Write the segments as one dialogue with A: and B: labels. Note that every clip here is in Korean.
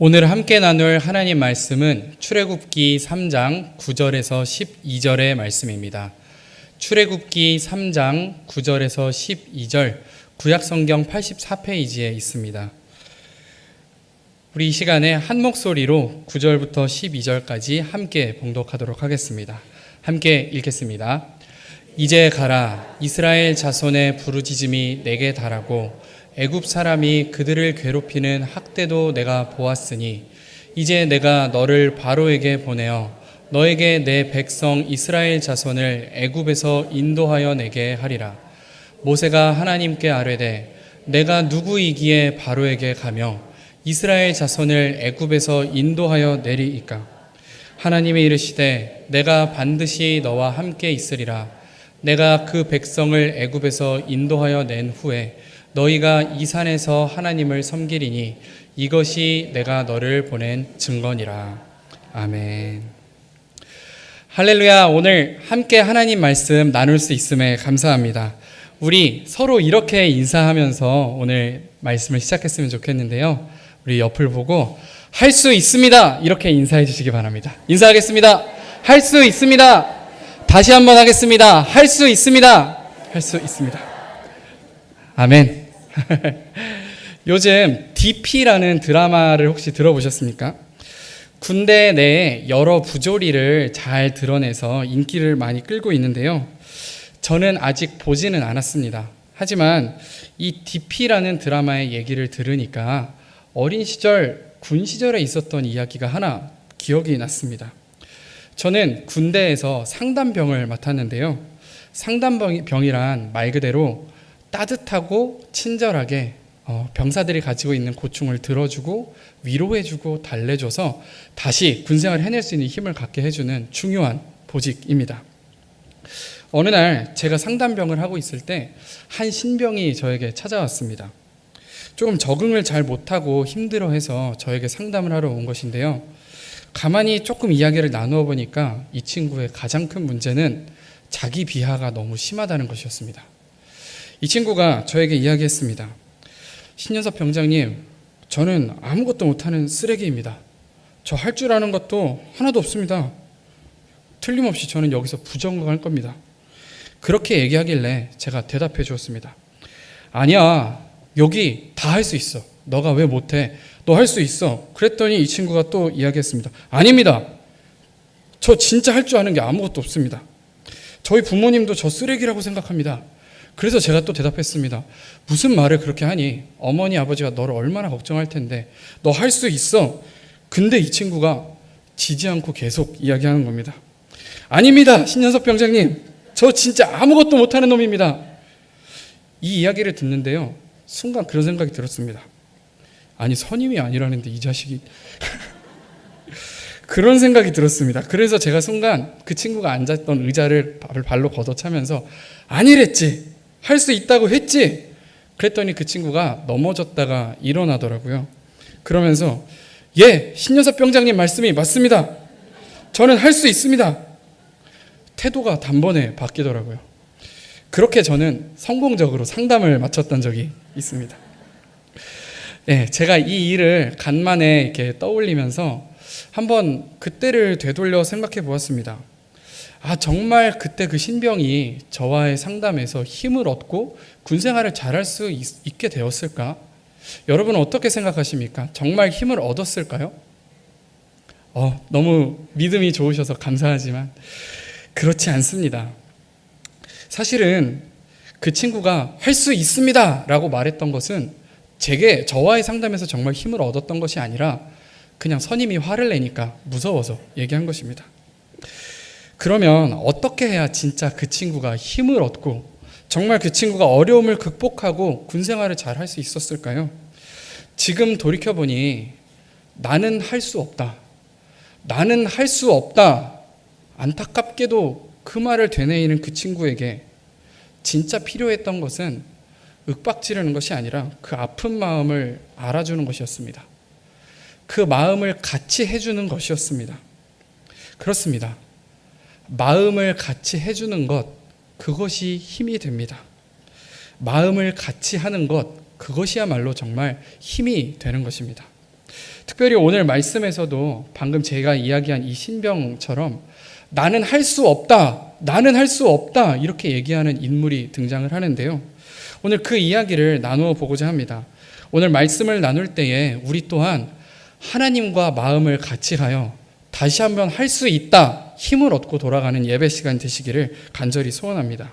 A: 오늘 함께 나눌 하나님 말씀은 출애굽기 3장 9절에서 12절의 말씀입니다. 출애굽기 3장 9절에서 12절 구약 성경 84페이지에 있습니다. 우리 이 시간에 한 목소리로 9절부터 12절까지 함께 봉독하도록 하겠습니다. 함께 읽겠습니다. 이제 가라 이스라엘 자손의 부르짖음이 내게 달하고 애굽 사람이 그들을 괴롭히는 학대도 내가 보았으니 이제 내가 너를 바로에게 보내어 너에게 내 백성 이스라엘 자손을 애굽에서 인도하여 내게 하리라. 모세가 하나님께 아뢰되 내가 누구이기에 바로에게 가며 이스라엘 자손을 애굽에서 인도하여 내리이까? 하나님이 이르시되 내가 반드시 너와 함께 있으리라. 내가 그 백성을 애굽에서 인도하여 낸 후에 너희가 이 산에서 하나님을 섬기리니 이것이 내가 너를 보낸 증거니라. 아멘. 할렐루야. 오늘 함께 하나님 말씀 나눌 수 있음에 감사합니다. 우리 서로 이렇게 인사하면서 오늘 말씀을 시작했으면 좋겠는데요. 우리 옆을 보고 할 수 있습니다. 이렇게 인사해 주시기 바랍니다. 인사하겠습니다. 할 수 있습니다. 다시 한번 하겠습니다. 할 수 있습니다. 할 수 있습니다. 아멘. 요즘 DP라는 드라마를 혹시 들어보셨습니까? 군대 내에 여러 부조리를 잘 드러내서 인기를 많이 끌고 있는데요. 저는 아직 보지는 않았습니다. 하지만 이 DP라는 드라마의 얘기를 들으니까 어린 시절 군 시절에 있었던 이야기가 하나 기억이 났습니다. 저는 군대에서 상담병을 맡았는데요. 상담병이란 말 그대로 따뜻하고 친절하게 어, 병사들이 가지고 있는 고충을 들어주고 위로해주고 달래줘서 다시 군생활을 해낼 수 있는 힘을 갖게 해주는 중요한 보직입니다. 어느 날 제가 상담병을 하고 있을 때 한 신병이 저에게 찾아왔습니다. 조금 적응을 잘 못하고 힘들어해서 저에게 상담을 하러 온 것인데요. 가만히 조금 이야기를 나누어 보니까 이 친구의 가장 큰 문제는 자기 비하가 너무 심하다는 것이었습니다. 이 친구가 저에게 이야기했습니다. 신현섭 병장님, 저는 아무것도 못하는 쓰레기입니다. 저 할 줄 아는 것도 하나도 없습니다. 틀림없이 저는 여기서 부정할 겁니다. 그렇게 얘기하길래 제가 대답해 주었습니다. 아니야, 여기 다 할 수 있어. 너가 왜 못해? 너 할 수 있어. 그랬더니 이 친구가 또 이야기했습니다. 아닙니다. 저 진짜 할 줄 아는 게 아무것도 없습니다. 저희 부모님도 저 쓰레기라고 생각합니다. 그래서 제가 또 대답했습니다. 무슨 말을 그렇게 하니? 어머니, 아버지가 너를 얼마나 걱정할 텐데. 너 할 수 있어. 근데 이 친구가 지지 않고 계속 이야기하는 겁니다. 아닙니다. 신현석 병장님. 저 진짜 아무것도 못하는 놈입니다. 이 이야기를 듣는데요. 순간 그런 생각이 들었습니다. 아니, 선임이 아니라는데 이 자식이. 그런 생각이 들었습니다. 그래서 제가 순간 그 친구가 앉았던 의자를 발로 걷어차면서 아니랬지. 할 수 있다고 했지. 그랬더니 그 친구가 넘어졌다가 일어나더라고요. 그러면서 예, 신여섭 병장님 말씀이 맞습니다. 저는 할 수 있습니다. 태도가 단번에 바뀌더라고요. 그렇게 저는 성공적으로 상담을 마쳤던 적이 있습니다. 네, 제가 이 일을 간만에 이렇게 떠올리면서 한번 그때를 되돌려 생각해 보았습니다. 아, 정말 그때 그 신병이 저와의 상담에서 힘을 얻고 군생활을 잘할 수 있, 게 되었을까? 여러분은 어떻게 생각하십니까? 정말 힘을 얻었을까요? 어, 너무 믿음이 좋으셔서 감사하지만 그렇지 않습니다. 사실은 그 친구가 할 수 있습니다! 라고 말했던 것은 제게, 저와의 상담에서 정말 힘을 얻었던 것이 아니라 그냥 선임이 화를 내니까 무서워서 얘기한 것입니다. 그러면 어떻게 해야 진짜 그 친구가 힘을 얻고 정말 그 친구가 어려움을 극복하고 군 생활을 잘 할 수 있었을까요? 지금 돌이켜보니 나는 할 수 없다. 나는 할 수 없다. 안타깝게도 그 말을 되뇌이는 그 친구에게 진짜 필요했던 것은 윽박 지르는 것이 아니라 그 아픈 마음을 알아주는 것이었습니다. 그 마음을 같이 해주는 것이었습니다. 그렇습니다. 마음을 같이 해주는 것, 그것이 힘이 됩니다. 마음을 같이 하는 것, 그것이야말로 정말 힘이 되는 것입니다. 특별히 오늘 말씀에서도 방금 제가 이야기한 이 신병처럼 나는 할 수 없다, 나는 할 수 없다 이렇게 얘기하는 인물이 등장을 하는데요. 오늘 그 이야기를 나누어 보고자 합니다. 오늘 말씀을 나눌 때에 우리 또한 하나님과 마음을 같이 하여 다시 한번 할 수 있다 힘을 얻고 돌아가는 예배 시간 되시기를 간절히 소원합니다.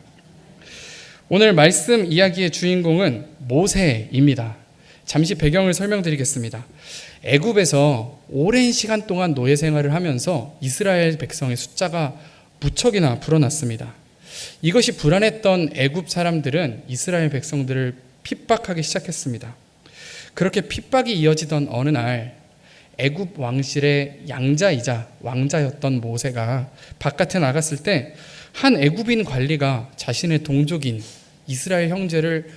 A: 오늘 말씀 이야기의 주인공은 모세입니다. 잠시 배경을 설명드리겠습니다. 애굽에서 오랜 시간 동안 노예 생활을 하면서 이스라엘 백성의 숫자가 무척이나 불어났습니다. 이것이 불안했던 애굽 사람들은 이스라엘 백성들을 핍박하기 시작했습니다. 그렇게 핍박이 이어지던 어느 날 애굽 왕실의 양자이자 왕자였던 모세가 바깥에 나갔을 때 한 애굽인 관리가 자신의 동족인 이스라엘 형제를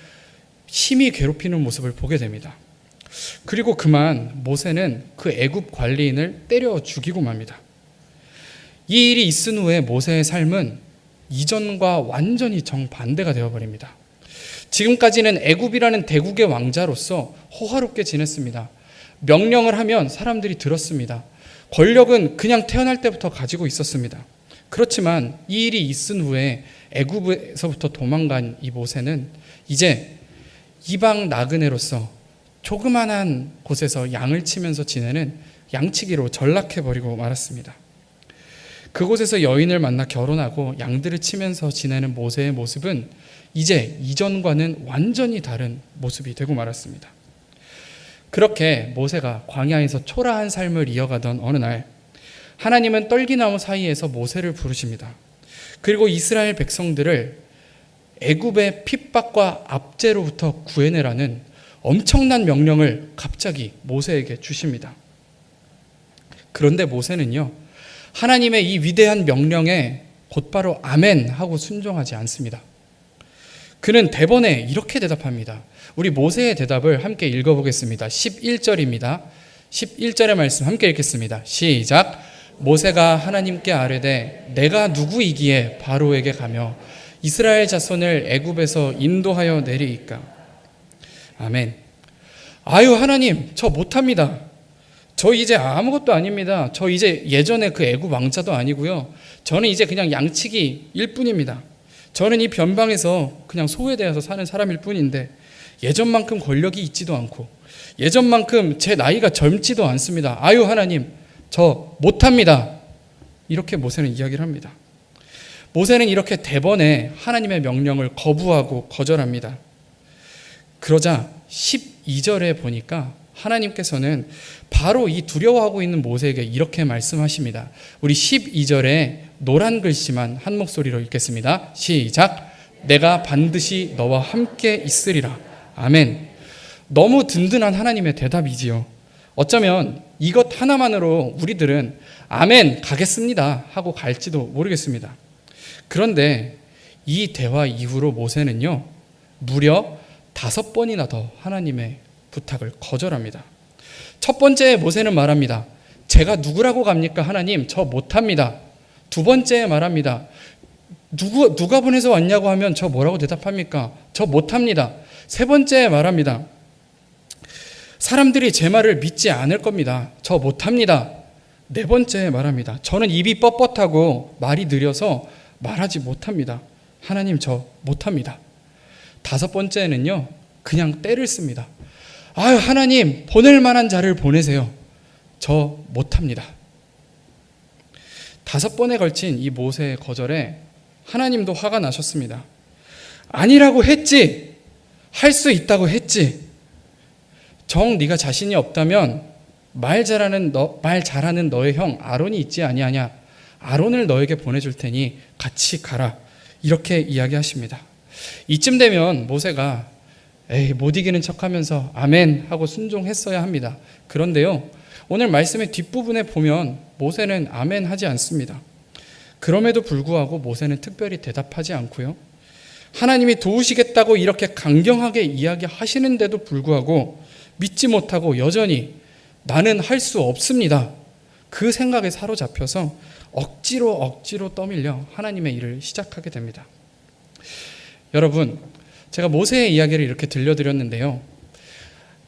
A: 심히 괴롭히는 모습을 보게 됩니다. 그리고 그만 모세는 그 애굽 관리인을 때려 죽이고 맙니다. 이 일이 있은 후에 모세의 삶은 이전과 완전히 정반대가 되어 버립니다. 지금까지는 애굽이라는 대국의 왕자로서 호화롭게 지냈습니다. 명령을 하면 사람들이 들었습니다. 권력은 그냥 태어날 때부터 가지고 있었습니다. 그렇지만 이 일이 있은 후에 애굽에서부터 도망간 이 모세는 이제 이방 나그네로서 조그만한 곳에서 양을 치면서 지내는 양치기로 전락해 버리고 말았습니다. 그곳에서 여인을 만나 결혼하고 양들을 치면서 지내는 모세의 모습은 이제 이전과는 완전히 다른 모습이 되고 말았습니다. 그렇게 모세가 광야에서 초라한 삶을 이어가던 어느 날 하나님은 떨기나무 사이에서 모세를 부르십니다. 그리고 이스라엘 백성들을 애굽의 핍박과 압제로부터 구해내라는 엄청난 명령을 갑자기 모세에게 주십니다. 그런데 모세는요, 하나님의 이 위대한 명령에 곧바로 아멘 하고 순종하지 않습니다. 그는 대본에 이렇게 대답합니다. 우리 모세의 대답을 함께 읽어보겠습니다. 11절입니다. 11절의 말씀 함께 읽겠습니다. 시작. 모세가 하나님께 아뢰되 내가 누구이기에 바로에게 가며 이스라엘 자손을 애굽에서 인도하여 내리이까. 아멘. 아유 하나님 저 못합니다. 저 이제 아무것도 아닙니다. 저 이제 예전에 그 애굽 왕자도 아니고요. 저는 이제 그냥 양치기일 뿐입니다. 저는 이 변방에서 그냥 소외되어서 사는 사람일 뿐인데 예전만큼 권력이 있지도 않고 예전만큼 제 나이가 젊지도 않습니다. 아유 하나님 저 못합니다. 이렇게 모세는 이야기를 합니다. 모세는 이렇게 대번에 하나님의 명령을 거부하고 거절합니다. 그러자 12절에 보니까 하나님께서는 바로 이 두려워하고 있는 모세에게 이렇게 말씀하십니다. 우리 12절에 노란 글씨만 한 목소리로 읽겠습니다. 시작. 내가 반드시 너와 함께 있으리라. 아멘. 너무 든든한 하나님의 대답이지요. 어쩌면 이것 하나만으로 우리들은 아멘 가겠습니다 하고 갈지도 모르겠습니다. 그런데 이 대화 이후로 모세는요, 무려 다섯 번이나 더 하나님의 부탁을 거절합니다. 첫 번째 모세는 말합니다. 제가 누구라고 갑니까? 하나님, 저 못합니다. 두 번째 말합니다. 누구, 누가 보내서 왔냐고 하면 저 뭐라고 대답합니까? 저 못합니다. 세 번째 말합니다. 사람들이 제 말을 믿지 않을 겁니다. 저 못합니다. 네 번째 말합니다. 저는 입이 뻣뻣하고 말이 느려서 말하지 못합니다. 하나님 저 못합니다. 다섯 번째는요, 그냥 때를 씁니다. 아유, 하나님, 보낼 만한 자를 보내세요. 저 못합니다. 다섯 번에 걸친 이 모세의 거절에 하나님도 화가 나셨습니다. 아니라고 했지. 할 수 있다고 했지. 정 네가 자신이 없다면 말 잘하는 너, 말 잘하는 너의 형 아론이 있지 아니하냐. 아론을 너에게 보내줄 테니 같이 가라. 이렇게 이야기하십니다. 이쯤 되면 모세가 에이 못 이기는 척 하면서 아멘 하고 순종했어야 합니다. 그런데요 오늘 말씀의 뒷부분에 보면 모세는 아멘 하지 않습니다. 그럼에도 불구하고 모세는 특별히 대답하지 않고요. 하나님이 도우시겠다고 이렇게 강경하게 이야기하시는데도 불구하고 믿지 못하고 여전히 나는 할 수 없습니다. 그 생각에 사로잡혀서 억지로 억지로 떠밀려 하나님의 일을 시작하게 됩니다. 여러분, 제가 모세의 이야기를 이렇게 들려드렸는데요.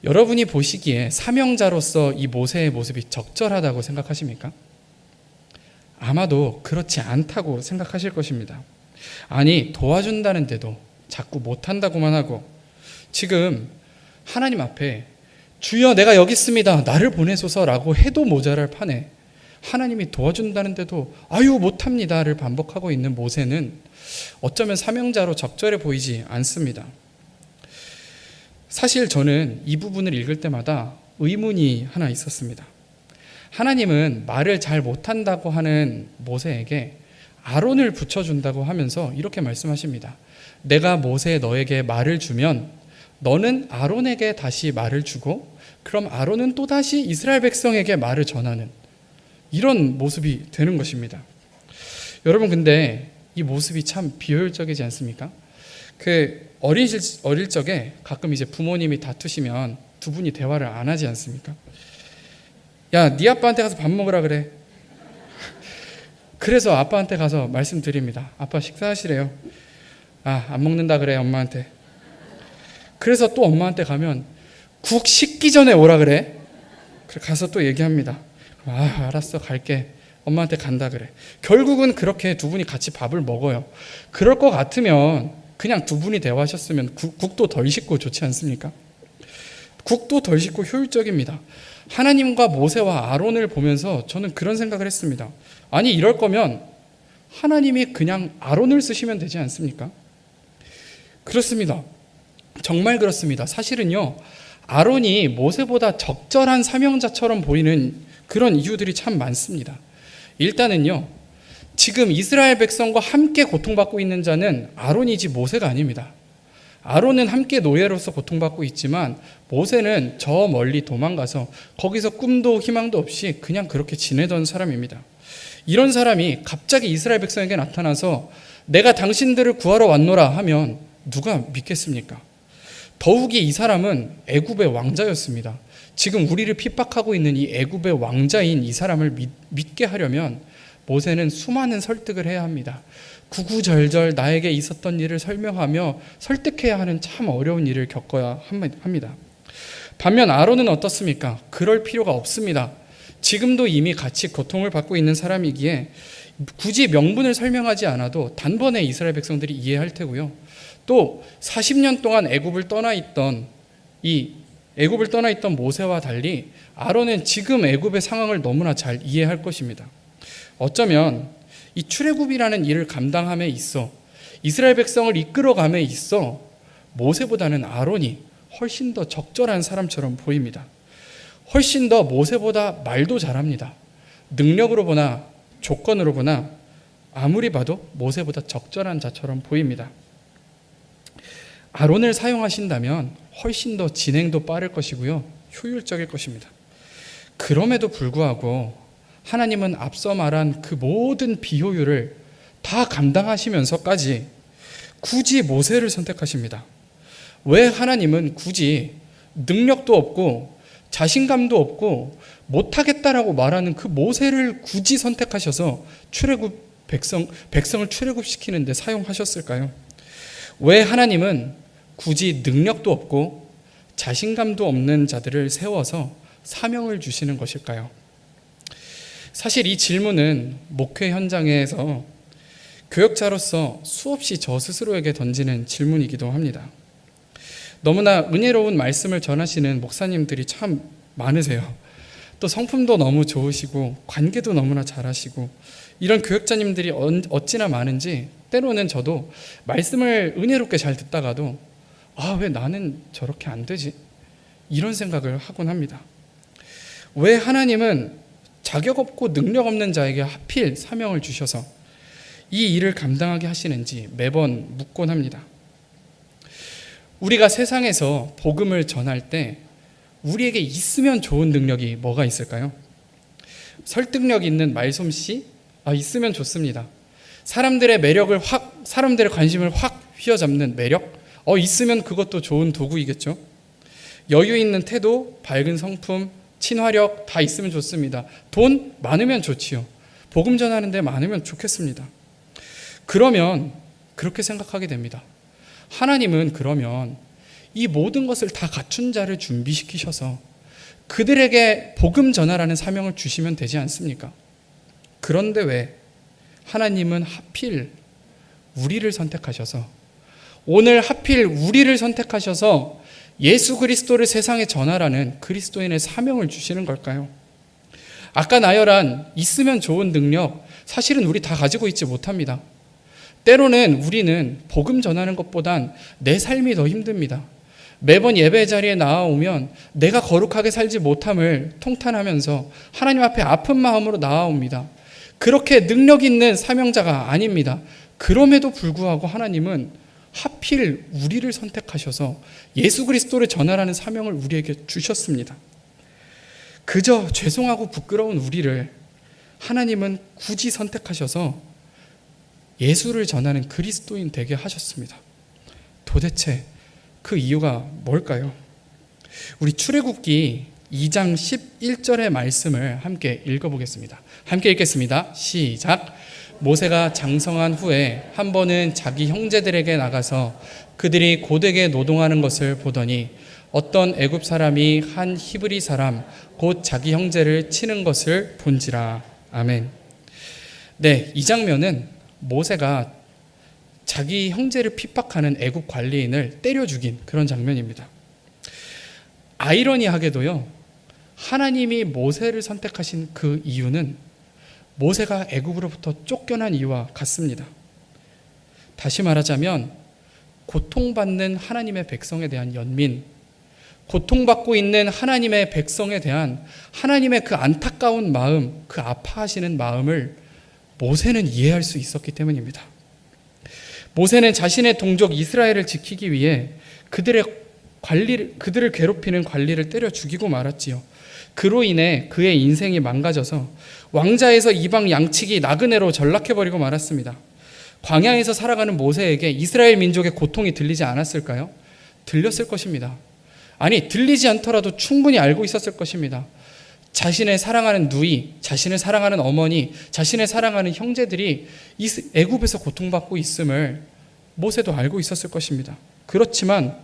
A: 여러분이 보시기에 사명자로서 이 모세의 모습이 적절하다고 생각하십니까? 아마도 그렇지 않다고 생각하실 것입니다. 아니, 도와준다는데도 자꾸 못한다고만 하고 지금 하나님 앞에 주여 내가 여기 있습니다. 나를 보내소서라고 해도 모자랄 판에 하나님이 도와준다는데도 아유 못합니다를 반복하고 있는 모세는 어쩌면 사명자로 적절해 보이지 않습니다. 사실 저는 이 부분을 읽을 때마다 의문이 하나 있었습니다. 하나님은 말을 잘 못한다고 하는 모세에게 아론을 붙여준다고 하면서 이렇게 말씀하십니다. 내가 모세 너에게 말을 주면 너는 아론에게 다시 말을 주고 그럼 아론은 또 다시 이스라엘 백성에게 말을 전하는 이런 모습이 되는 것입니다. 여러분 근데 이 모습이 참 비효율적이지 않습니까? 그 시- 어릴 적에 가끔 이제 부모님이 다투시면 두 분이 대화를 안 하지 않습니까? 야, 네 아빠한테 가서 밥 먹으라 그래. 그래서 아빠한테 가서 말씀드립니다. 아빠 식사하시래요. 아, 안 먹는다 그래 엄마한테. 그래서 또 엄마한테 가면 국 식기 전에 오라 그래. 그래 가서 또 얘기합니다. 아, 알았어 갈게. 엄마한테 간다 그래. 결국은 그렇게 두 분이 같이 밥을 먹어요. 그럴 것 같으면 그냥 두 분이 대화하셨으면 국, 국도 덜 씻고 좋지 않습니까? 국도 덜 씻고 효율적입니다. 하나님과 모세와 아론을 보면서 저는 그런 생각을 했습니다. 아니 이럴 거면 하나님이 그냥 아론을 쓰시면 되지 않습니까? 그렇습니다. 정말 그렇습니다. 사실은요. 아론이 모세보다 적절한 사명자처럼 보이는 그런 이유들이 참 많습니다. 일단은요. 지금 이스라엘 백성과 함께 고통받고 있는 자는 아론이지 모세가 아닙니다. 아론은 함께 노예로서 고통받고 있지만 모세는 저 멀리 도망가서 거기서 꿈도 희망도 없이 그냥 그렇게 지내던 사람입니다. 이런 사람이 갑자기 이스라엘 백성에게 나타나서 내가 당신들을 구하러 왔노라 하면 누가 믿겠습니까? 더욱이 이 사람은 애굽의 왕자였습니다. 지금 우리를 핍박하고 있는 이 애굽의 왕자인 이 사람을 믿, 믿게 하려면 모세는 수많은 설득을 해야 합니다. 구구절절 나에게 있었던 일을 설명하며 설득해야 하는 참 어려운 일을 겪어야 합니다. 반면 아론은 어떻습니까? 그럴 필요가 없습니다. 지금도 이미 같이 고통을 받고 있는 사람이기에 굳이 명분을 설명하지 않아도 단번에 이스라엘 백성들이 이해할 테고요. 또 40년 동안 애굽을 떠나 있던 이 애굽을 떠나 있던 모세와 달리 아론은 지금 애굽의 상황을 너무나 잘 이해할 것입니다. 어쩌면 이 출애굽이라는 일을 감당함에 있어 이스라엘 백성을 이끌어감에 있어 모세보다는 아론이 훨씬 더 적절한 사람처럼 보입니다. 훨씬 더 모세보다 말도 잘합니다. 능력으로 보나 조건으로 보나 아무리 봐도 모세보다 적절한 자처럼 보입니다. 아론을 사용하신다면 훨씬 더 진행도 빠를 것이고요. 효율적일 것입니다. 그럼에도 불구하고 하나님은 앞서 말한 그 모든 비효율을 다 감당하시면서까지 굳이 모세를 선택하십니다. 왜 하나님은 굳이 능력도 없고 자신감도 없고 못하겠다라고 말하는 그 모세를 굳이 선택하셔서 출애굽 백성 백성을 출애굽시키는데 사용하셨을까요? 왜 하나님은 굳이 능력도 없고 자신감도 없는 자들을 세워서 사명을 주시는 것일까요? 사실 이 질문은 목회 현장에서 교역자로서 수없이 저 스스로에게 던지는 질문이기도 합니다. 너무나 은혜로운 말씀을 전하시는 목사님들이 참 많으세요. 또 성품도 너무 좋으시고 관계도 너무나 잘하시고 이런 교역자님들이 어찌나 많은지 때로는 저도 말씀을 은혜롭게 잘 듣다가도 아, 왜 나는 저렇게 안 되지? 이런 생각을 하곤 합니다. 왜 하나님은 자격 없고 능력 없는 자에게 하필 사명을 주셔서 이 일을 감당하게 하시는지 매번 묻곤 합니다. 우리가 세상에서 복음을 전할 때 우리에게 있으면 좋은 능력이 뭐가 있을까요? 설득력 있는 말솜씨? 아, 있으면 좋습니다. 사람들의 매력을 확, 사람들의 관심을 확 휘어잡는 매력? 어, 있으면 그것도 좋은 도구이겠죠? 여유 있는 태도, 밝은 성품, 친화력 다 있으면 좋습니다. 돈 많으면 좋지요. 복음 전하는데 많으면 좋겠습니다. 그러면 그렇게 생각하게 됩니다. 하나님은 그러면 이 모든 것을 다 갖춘 자를 준비시키셔서 그들에게 복음 전하라는 사명을 주시면 되지 않습니까? 그런데 왜 하나님은 하필 우리를 선택하셔서 오늘 하필 우리를 선택하셔서 예수 그리스도를 세상에 전하라는 그리스도인의 사명을 주시는 걸까요? 아까 나열한 있으면 좋은 능력 사실은 우리 다 가지고 있지 못합니다. 때로는 우리는 복음 전하는 것보단 내 삶이 더 힘듭니다. 매번 예배 자리에 나와오면 내가 거룩하게 살지 못함을 통탄하면서 하나님 앞에 아픈 마음으로 나와옵니다. 그렇게 능력 있는 사명자가 아닙니다. 그럼에도 불구하고 하나님은 하필 우리를 선택하셔서 예수 그리스도를 전하라는 사명을 우리에게 주셨습니다. 그저 죄송하고 부끄러운 우리를 하나님은 굳이 선택하셔서 예수를 전하는 그리스도인 되게 하셨습니다. 도대체 그 이유가 뭘까요? 우리 출애굽기 2장 11절의 말씀을 함께 읽어보겠습니다. 함께 읽겠습니다. 시작. 모세가 장성한 후에 한 번은 자기 형제들에게 나가서 그들이 고되게 노동하는 것을 보더니 어떤 애굽 사람이 한 히브리 사람 곧 자기 형제를 치는 것을 본지라. 아멘. 네, 이 장면은 모세가 자기 형제를 핍박하는 애국 관리인을 때려 죽인 그런 장면입니다. 아이러니하게도요. 하나님이 모세를 선택하신 그 이유는 모세가 애국으로부터 쫓겨난 이유와 같습니다. 다시 말하자면 고통받는 하나님의 백성에 대한 연민, 고통받고 있는 하나님의 백성에 대한 하나님의 그 안타까운 마음, 그 아파하시는 마음을 모세는 이해할 수 있었기 때문입니다. 모세는 자신의 동족 이스라엘을 지키기 위해 그들의 관리 그들을 괴롭히는 관리를 때려 죽이고 말았지요. 그로 인해 그의 인생이 망가져서 왕자에서 이방 양치기 나그네로 전락해 버리고 말았습니다. 광야에서 살아가는 모세에게 이스라엘 민족의 고통이 들리지 않았을까요? 들렸을 것입니다. 아니, 들리지 않더라도 충분히 알고 있었을 것입니다. 자신의 사랑하는 누이, 자신을 사랑하는 어머니, 자신의 사랑하는 형제들이 애굽에서 고통받고 있음을 모세도 알고 있었을 것입니다. 그렇지만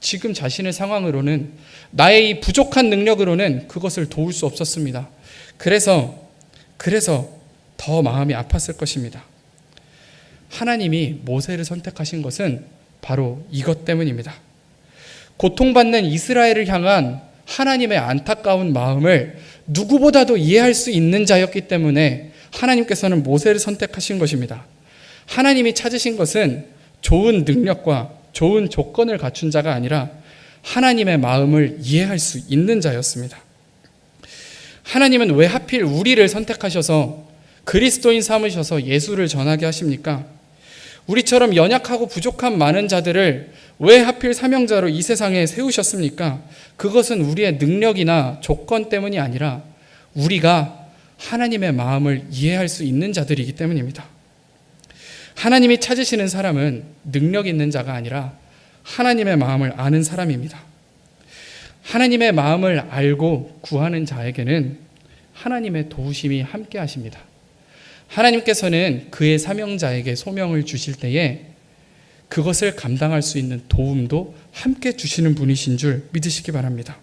A: 지금 자신의 상황으로는 나의 이 부족한 능력으로는 그것을 도울 수 없었습니다. 그래서 그래서 더 마음이 아팠을 것입니다. 하나님이 모세를 선택하신 것은 바로 이것 때문입니다. 고통받는 이스라엘을 향한 하나님의 안타까운 마음을 누구보다도 이해할 수 있는 자였기 때문에 하나님께서는 모세를 선택하신 것입니다. 하나님이 찾으신 것은 좋은 능력과 좋은 조건을 갖춘 자가 아니라 하나님의 마음을 이해할 수 있는 자였습니다. 하나님은 왜 하필 우리를 선택하셔서 그리스도인 삼으셔서 예수를 전하게 하십니까? 우리처럼 연약하고 부족한 많은 자들을 왜 하필 사명자로 이 세상에 세우셨습니까? 그것은 우리의 능력이나 조건 때문이 아니라 우리가 하나님의 마음을 이해할 수 있는 자들이기 때문입니다. 하나님이 찾으시는 사람은 능력 있는 자가 아니라 하나님의 마음을 아는 사람입니다. 하나님의 마음을 알고 구하는 자에게는 하나님의 도우심이 함께 하십니다. 하나님께서는 그의 사명자에게 소명을 주실 때에 그것을 감당할 수 있는 도움도 함께 주시는 분이신 줄 믿으시기 바랍니다.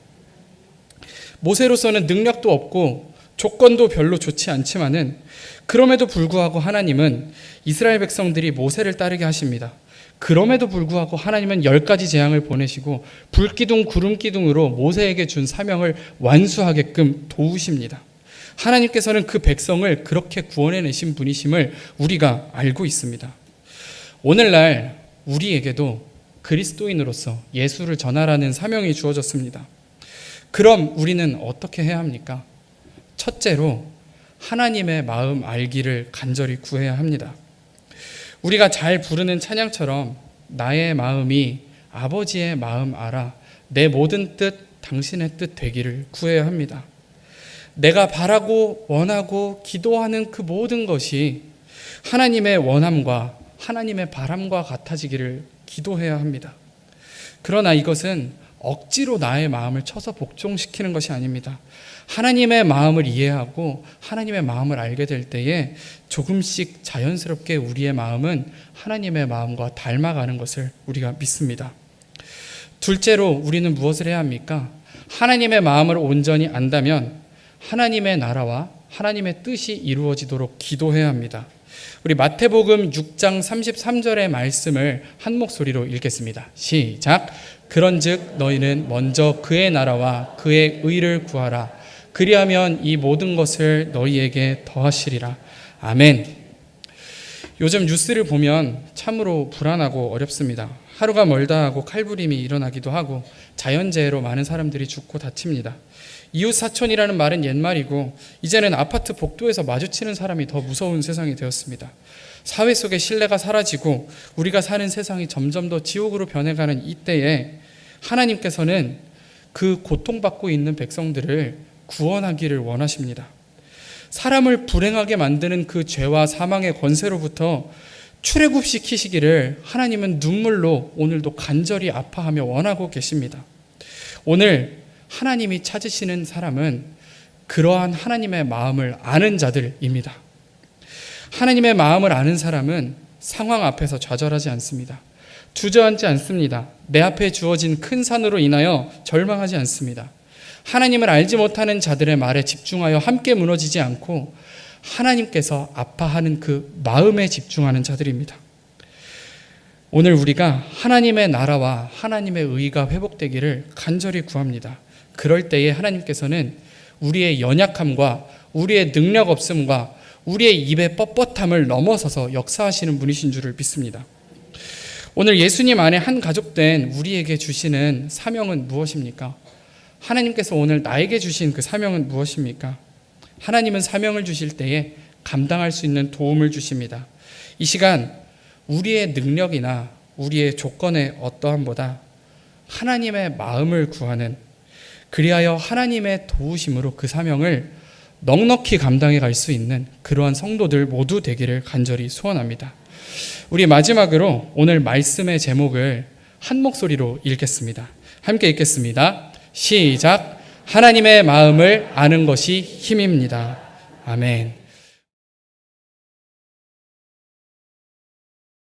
A: 모세로서는 능력도 없고 조건도 별로 좋지 않지만은 그럼에도 불구하고 하나님은 이스라엘 백성들이 모세를 따르게 하십니다. 그럼에도 불구하고 하나님은 열 가지 재앙을 보내시고 불기둥 구름기둥으로 모세에게 준 사명을 완수하게끔 도우십니다. 하나님께서는 그 백성을 그렇게 구원해내신 분이심을 우리가 알고 있습니다. 오늘날 우리에게도 그리스도인으로서 예수를 전하라는 사명이 주어졌습니다. 그럼 우리는 어떻게 해야 합니까? 첫째로 하나님의 마음 알기를 간절히 구해야 합니다. 우리가 잘 부르는 찬양처럼 나의 마음이 아버지의 마음 알아 내 모든 뜻 당신의 뜻 되기를 구해야 합니다. 내가 바라고 원하고 기도하는 그 모든 것이 하나님의 원함과 하나님의 바람과 같아지기를 기도해야 합니다. 그러나 이것은 억지로 나의 마음을 쳐서 복종시키는 것이 아닙니다. 하나님의 마음을 이해하고 하나님의 마음을 알게 될 때에 조금씩 자연스럽게 우리의 마음은 하나님의 마음과 닮아가는 것을 우리가 믿습니다. 둘째로 우리는 무엇을 해야 합니까? 하나님의 마음을 온전히 안다면 하나님의 나라와 하나님의 뜻이 이루어지도록 기도해야 합니다. 우리 마태복음 6장 33절의 말씀을 한 목소리로 읽겠습니다. 시작. 그런즉 너희는 먼저 그의 나라와 그의 의를 구하라. 그리하면 이 모든 것을 너희에게 더하시리라. 아멘. 요즘 뉴스를 보면 참으로 불안하고 어렵습니다. 하루가 멀다 하고 칼부림이 일어나기도 하고 자연재해로 많은 사람들이 죽고 다칩니다. 이웃 사촌이라는 말은 옛말이고 이제는 아파트 복도에서 마주치는 사람이 더 무서운 세상이 되었습니다. 사회 속의 신뢰가 사라지고 우리가 사는 세상이 점점 더 지옥으로 변해가는 이때에 하나님께서는 그 고통받고 있는 백성들을 구원하기를 원하십니다. 사람을 불행하게 만드는 그 죄와 사망의 권세로부터 출애굽시키시기를 하나님은 눈물로 오늘도 간절히 아파하며 원하고 계십니다. 오늘 하나님이 찾으시는 사람은 그러한 하나님의 마음을 아는 자들입니다. 하나님의 마음을 아는 사람은 상황 앞에서 좌절하지 않습니다. 주저앉지 않습니다. 내 앞에 주어진 큰 산으로 인하여 절망하지 않습니다. 하나님을 알지 못하는 자들의 말에 집중하여 함께 무너지지 않고 하나님께서 아파하는 그 마음에 집중하는 자들입니다. 오늘 우리가 하나님의 나라와 하나님의 의가 회복되기를 간절히 구합니다. 그럴 때에 하나님께서는 우리의 연약함과 우리의 능력 없음과 우리의 입의 뻣뻣함을 넘어서서 역사하시는 분이신 줄을 믿습니다. 오늘 예수님 안에 한 가족된 우리에게 주시는 사명은 무엇입니까? 하나님께서 오늘 나에게 주신 그 사명은 무엇입니까? 하나님은 사명을 주실 때에 감당할 수 있는 도움을 주십니다. 이 시간 우리의 능력이나 우리의 조건의 어떠함보다 하나님의 마음을 구하는 그리하여 하나님의 도우심으로 그 사명을 넉넉히 감당해 갈 수 있는 그러한 성도들 모두 되기를 간절히 소원합니다. 우리 마지막으로 오늘 말씀의 제목을 한 목소리로 읽겠습니다. 함께 읽겠습니다. 시작. 하나님의 마음을 아는 것이 힘입니다. 아멘.